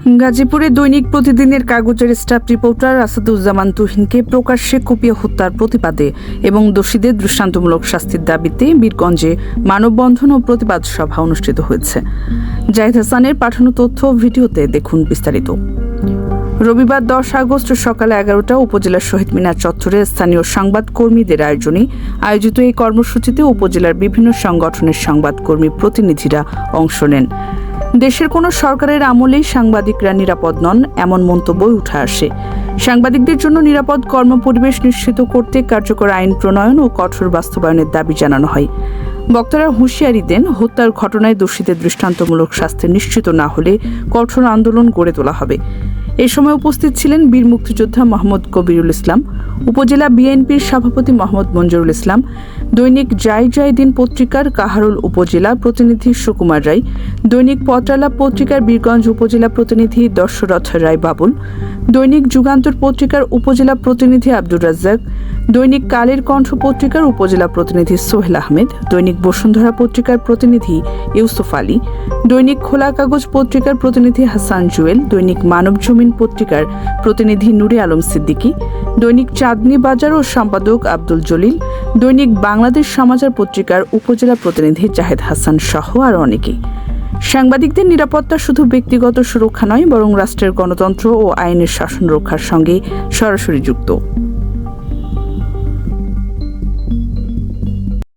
গাজীপুরে দৈনিক প্রতিদিনের কাগজের স্টাফ রিপোর্টার আসাদুজ্জামান তুহিনকে প্রকাশ্যে কুপিয়ে হত্যার প্রতিবাদে এবং দোষীদের দৃষ্টান্তমূলক শাস্তির দাবিতে বীরগঞ্জে মানববন্ধন ও প্রতিবাদ সভা অনুষ্ঠিত হয়েছে। জাহিদ হাসানের পাঠানো তথ্য ভিডিওতে দেখুন বিস্তারিত। রবিবার দশ আগস্ট সকালে এগারোটা উপজেলার শহীদ মিনার চত্বরে স্থানীয় সংবাদ কর্মীদের আয়োজনে আয়োজিত এই কর্মসূচিতে উপজেলার বিভিন্ন সংগঠনের সংবাদকর্মী প্রতিনিধিরা অংশ নেন। দেশের কোনো সরকারের আমলেই সাংবাদিকরা নিরাপদ নন, এমন মন্তব্য উঠে আসে। সাংবাদিকদের জন্য নিরাপদ কর্মপরিবেশ নিশ্চিত করতে কার্যকর আইন প্রণয়ন ও কঠোর বাস্তবায়নের দাবি জানানো হয়। বক্তারা হুঁশিয়ারি দেন, হত্যার ঘটনায় দোষীদের দৃষ্টান্তমূলক শাস্তি নিশ্চিত না হলে কঠোর আন্দোলন গড়ে তোলা হবে। এ সময় উপস্থিত ছিলেন বীর মুক্তিযোদ্ধা মোহাম্মদ কবিরুল ইসলাম, উপজেলা বিএনপির সভাপতি মোহাম্মদ মঞ্জুরুল ইসলাম, দৈনিক জয় জয় দিন পত্রিকার কাহারুল উপজেলা প্রতিনিধি সুকুমার রায়, দৈনিক পত্রালা পত্রিকার বীরগঞ্জ উপজেলা প্রতিনিধি দশরথ রায় বাবুল, দৈনিক যুগান্তর পত্রিকার উপজেলা প্রতিনিধি আব্দুর রাজ্জাক দৈনিক কালের কণ্ঠ পত্রিকার উপজেলা প্রতিনিধি সোহেল আহমেদ, দৈনিক বসুন্ধরা পত্রিকার প্রতিনিধি ইউসুফ আলী, দৈনিক খোলা কাগজ পত্রিকার প্রতিনিধি হাসান জুয়েল, দৈনিক মানব জমিন পত্রিকার প্রতিনিধি নুরে আলম সিদ্দিকী, দৈনিক চাঁদনি বাজার ও সম্পাদক আব্দুল জলিল, দৈনিক বাংলাদেশ সমাচার পত্রিকার উপজেলা প্রতিনিধি জাহেদ হাসান সহ আর অনেকেই। সাংবাদিকদের নিরাপত্তা শুধু ব্যক্তিগত সুরক্ষা নয়, বরং রাষ্ট্রের গণতন্ত্র ও আইনের শাসন রক্ষার সঙ্গে সরাসরি যুক্ত।